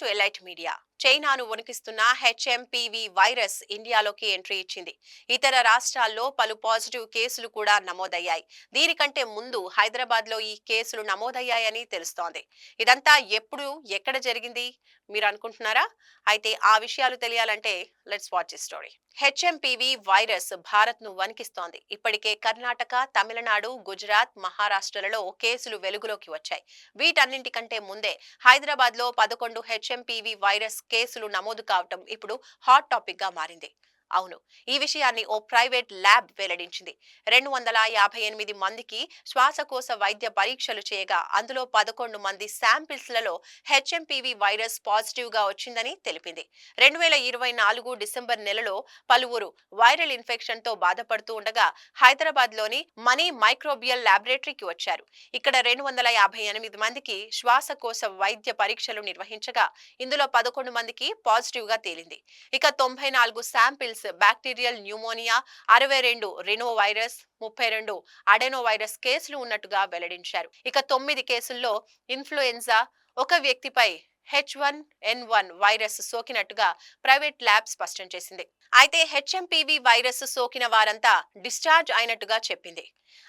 To elite media చైనాను వణికిస్తున్న HMPV virus ఇండియాలోకి ఎంట్రీ ఇచ్చింది. ఇతర రాష్ట్రాల్లో పలు పాజిటివ్ కేసులు కూడా నమోదయ్యాయి. దీనికంటే ముందు హైదరాబాద్లో ఈ కేసులు నమోదయ్యాయని తెలుస్తోంది. ఇదంతా ఎప్పుడు ఎక్కడ జరిగింది? మీరు అనుకుంటున్నారా? అయితే ఆ విషయాలు తెలియాలంటే let's watch story HMPV virus భారత్ను వణికిస్తోంది. ఇప్పటికే కర్ణాటక తమిళనాడు గుజరాత్ మహారాష్ట్రలలో కేసులు వెలుగులోకి వచ్చాయి. వీటన్నింటికంటే ముందే హైదరాబాద్లో పదకొండు హెచ్ఎంపీవీ వైరస్ కేసులు నమోదు కావటం ఇప్పుడు హాట్ టాపిక్గా మారింది. అవును. ఈ విషయాన్ని ఓ ప్రైవేట్ ల్యాబ్ వెల్లడించింది. రెండు వందల యాభై ఎనిమిది మందికి శ్వాసకోశ వైద్య పరీక్షలు చేయగా అందులో పదకొండు మంది శాంపిల్స్లలో హెచ్ఎంపీవీ వైరస్ పాజిటివ్గా వచ్చిందని తెలిపింది. రెండు వేల ఇరవై నాలుగు డిసెంబర్ నెలలో పలువురు వైరల్ ఇన్ఫెక్షన్తో బాధపడుతూ ఉండగా హైదరాబాద్లోని మనీ మైక్రోబియల్ ల్యాబొరేటరీకి వచ్చారు. ఇక్కడ రెండు వందల యాభై ఎనిమిది మందికి శ్వాసకోశ వైద్య పరీక్షలు నిర్వహించగా ఇందులో పదకొండు మందికి పాజిటివ్గా తేలింది. ఇక తొంభై నాలుగు శాంపిల్స్ బ్యాక్టీరియల్ న్యూమోనియా అరవై రెండు రెనో వైరస్ ముప్పై రెండు అడెనో వైరస్ కేసులు ఉన్నట్టుగా వెల్లడించారు. ఇక తొమ్మిది కేసుల్లో ఇన్ఫ్లుయెన్జా ఒక వ్యక్తిపై H one N one virus సోకినట్టుగా private lab స్పష్టం చేసింది. అయితే హెచ్ఎంపీవీ వైరస్ సోకిన వారంతా డిశ్చార్జ్ అయినట్టుగా చెప్పింది.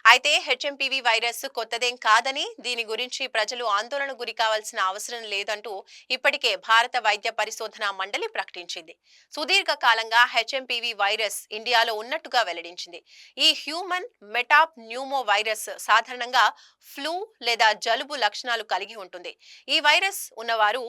అయితే హెచ్ఎంపీవీ వైరస్ కొత్తదేం కాదని దీని గురించి ప్రజలు ఆందోళన గురి కావాల్సిన అవసరం లేదంటూ ఇప్పటికే భారత వైద్య పరిశోధన మండలి ప్రకటించింది. సుదీర్ఘ కాలంగా హెచ్ఎంపీవీ వైరస్ ఇండియాలో ఉన్నట్టుగా వెల్లడించింది. ఈ హ్యూమన్ మెటాప్ న్యూమో వైరస్ సాధారణంగా ఫ్లూ లేదా జలుబు లక్షణాలు కలిగి ఉంటుంది. ఈ వైరస్ ఉన్నవారు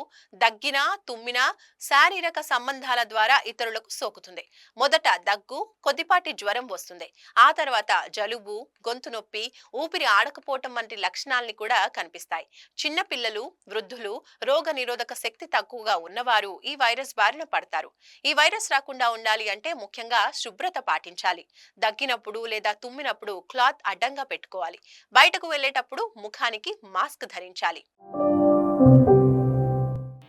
దగ్గినా తుమ్మినా శారీరక సంబంధాల ద్వారా ఇతరులకు సోకుతుంది. మొదట దగ్గు కొద్దిపాటి జ్వరం వస్తుంది. ఆ తర్వాత జలుబు గొంతు నొప్పి ఊపిరి ఆడకపోవటం వంటి లక్షణాలని కూడా కనిపిస్తాయి. చిన్న పిల్లలు వృద్ధులు రోగ నిరోధక శక్తి తక్కువగా ఉన్నవారు ఈ వైరస్ బారిన పడతారు. ఈ వైరస్ రాకుండా ఉండాలి అంటే ముఖ్యంగా శుభ్రత పాటించాలి. దగ్గినప్పుడు లేదా తుమ్మినప్పుడు క్లాత్ అడ్డంగా పెట్టుకోవాలి. బయటకు వెళ్ళేటప్పుడు ముఖానికి మాస్క్ ధరించాలి.